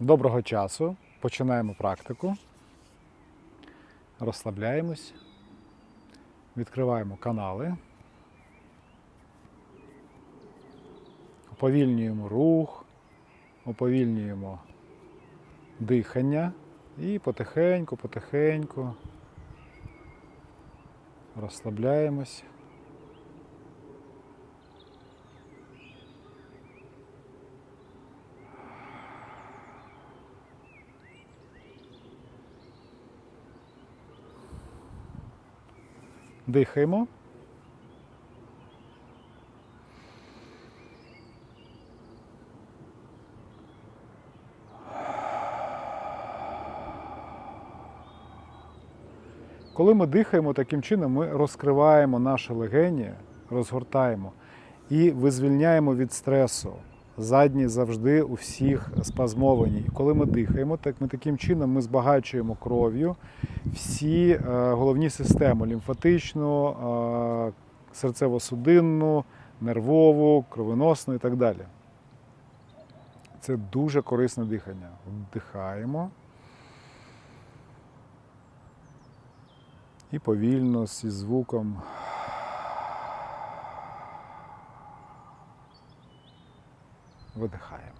Доброго часу. Починаємо практику. Розслабляємось. Відкриваємо канали. Уповільнюємо рух, уповільнюємо дихання і потихеньку, потихеньку розслабляємось. Дихаємо. Коли ми дихаємо таким чином, ми розкриваємо наші легені, розгортаємо і визвільняємо від стресу. Задні завжди у всіх спазмовані. І коли ми дихаємо, так ми таким чином ми збагачуємо кров'ю всі е, головні системи лімфатичну, е, серцево-судинну, нервову, кровоносну і так далі. Це дуже корисне дихання. Вдихаємо. І повільно зі звуком. Видихаємо.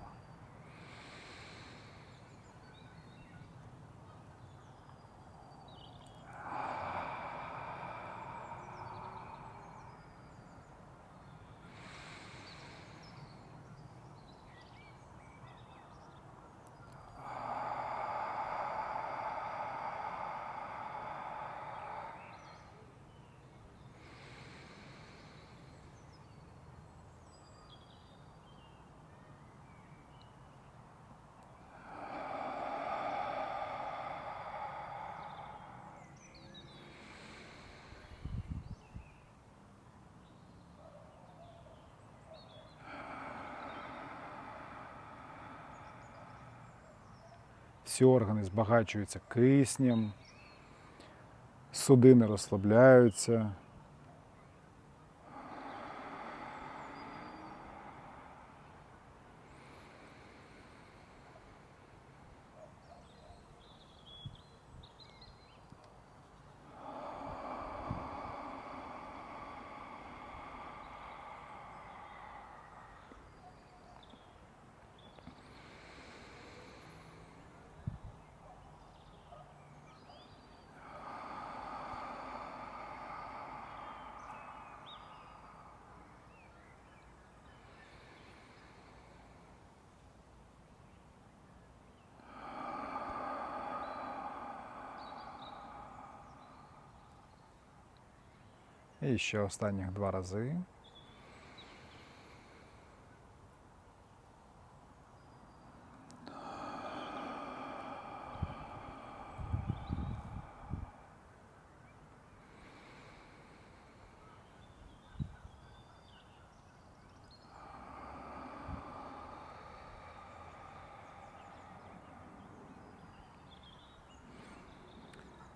Всі органи збагачуються киснем, судини розслабляються. І ще останніх два рази.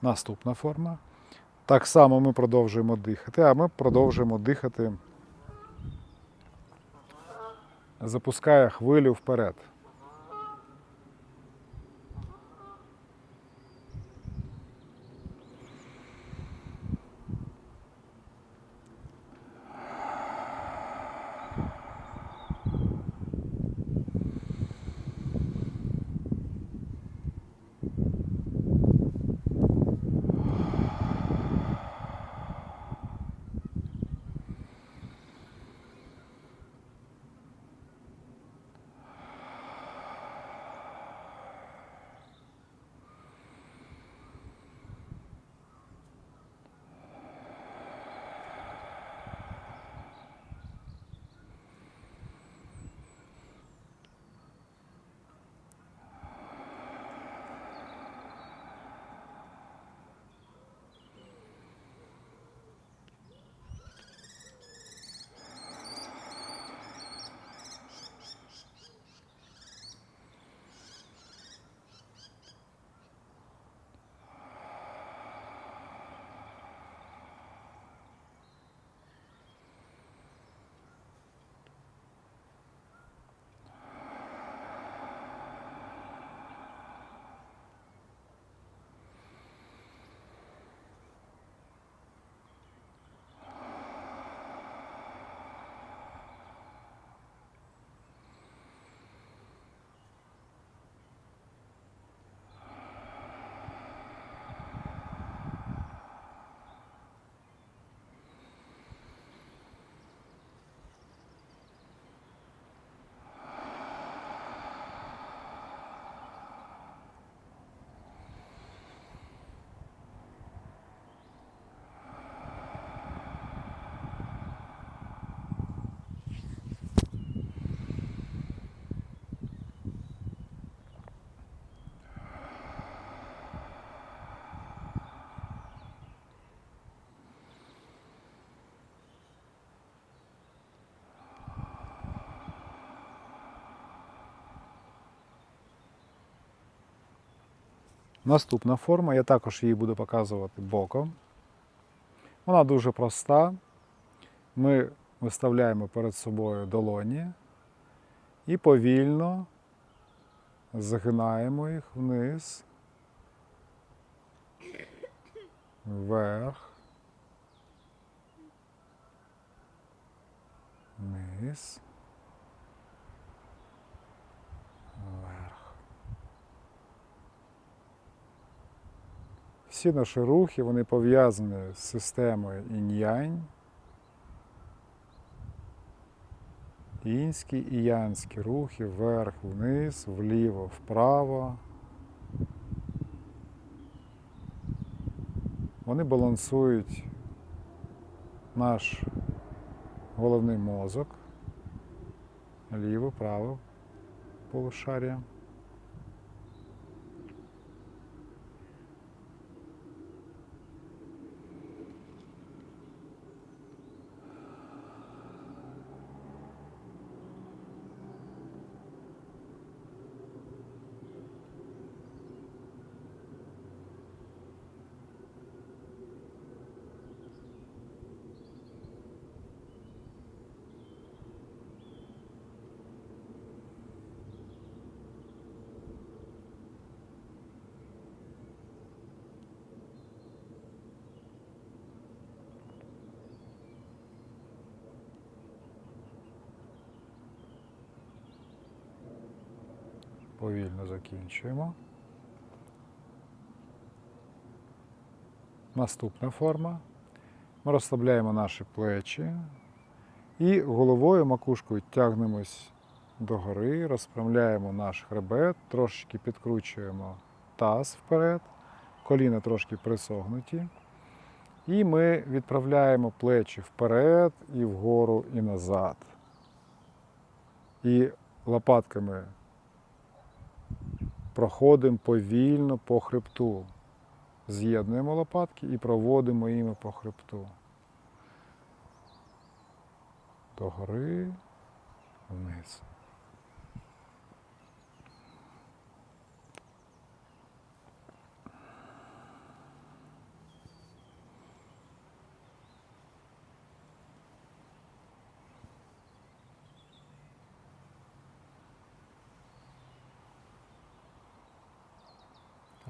Наступна форма. Так само ми продовжуємо дихати, а ми продовжуємо дихати, запускає хвилю вперед. Наступна форма, я також її буду показувати боком. Вона дуже проста. Ми виставляємо перед собою долоні і повільно загинаємо їх вниз, вверх, вниз, Всі наші рухи вони пов'язані з системою інь-янь. Інські і янські рухи вверх, вниз, вліво, вправо. Вони балансують наш головний мозок, ліво, право полушарія. Повільно закінчуємо. Наступна форма. Ми розслабляємо наші плечі і головою, макушкою тягнемось догори, розпрямляємо наш хребет, трошечки підкручуємо таз вперед, коліна трошки присогнуті. І ми відправляємо плечі вперед і вгору і назад. І лопатками проходимо повільно по хребту. З'єднуємо лопатки і проводимо їми по хребту. Догори, вниз.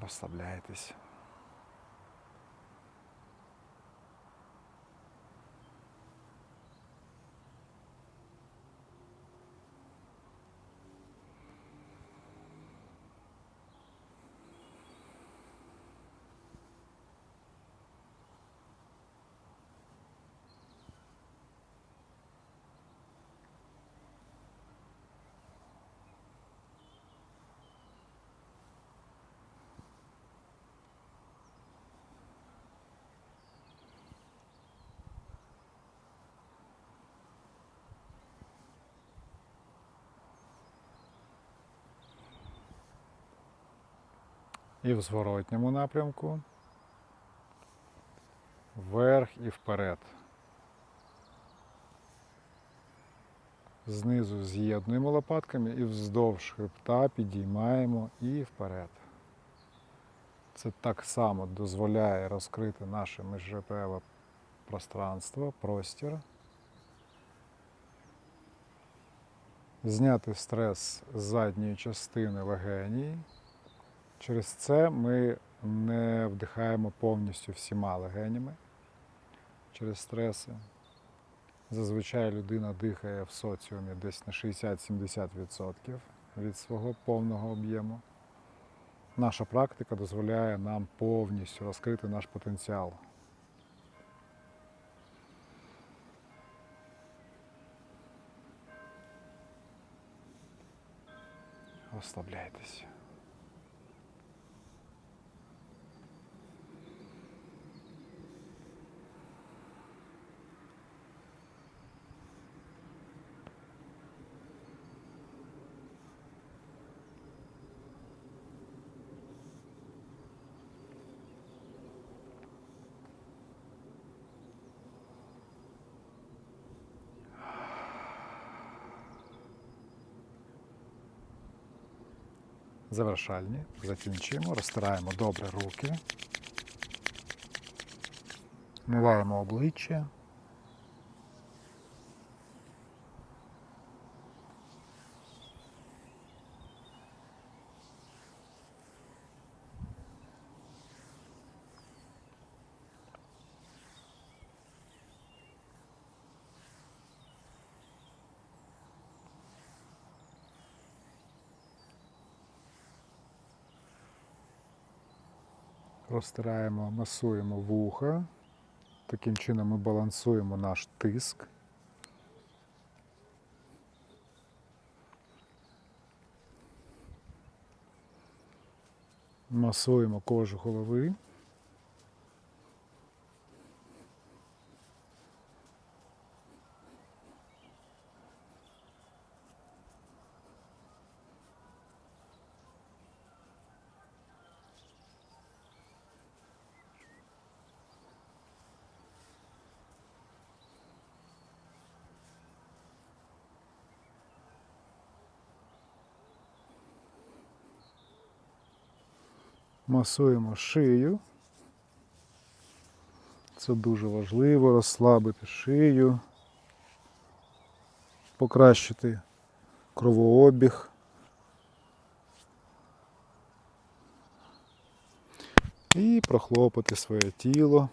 Розслабляйтесь. І в зворотньому напрямку. Вверх і вперед. Знизу з'єднуємо лопатками і вздовж хребта підіймаємо і вперед. Це так само дозволяє розкрити наше міжрепеве пространство, простір. Зняти стрес з задньої частини легеній. Через це ми не вдихаємо повністю всіма легенями через стреси. Зазвичай людина дихає в соціумі десь на 60-70% від свого повного об'єму. Наша практика дозволяє нам повністю розкрити наш потенціал. Розслабляйтесь. Завершальні. Закінчуємо, розтираємо добре руки. Миваємо обличчя. Розтираємо, масуємо вуха. Таким чином ми балансуємо наш тиск. Масуємо кожу голови. Масуємо шию. Це дуже важливо розслабити шию, покращити кровообіг. І прохлопати своє тіло.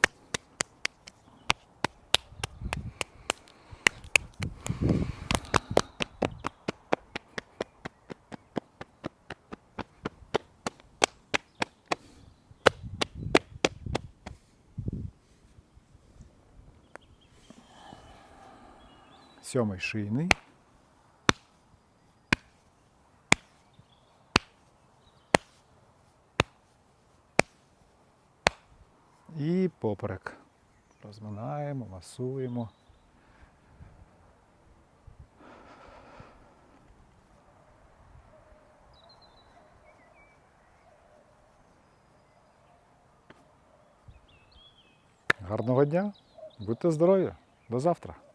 Сьомий шийний. І поперек. Розминаємо, масуємо. Гарного дня, будьте здорові, до завтра.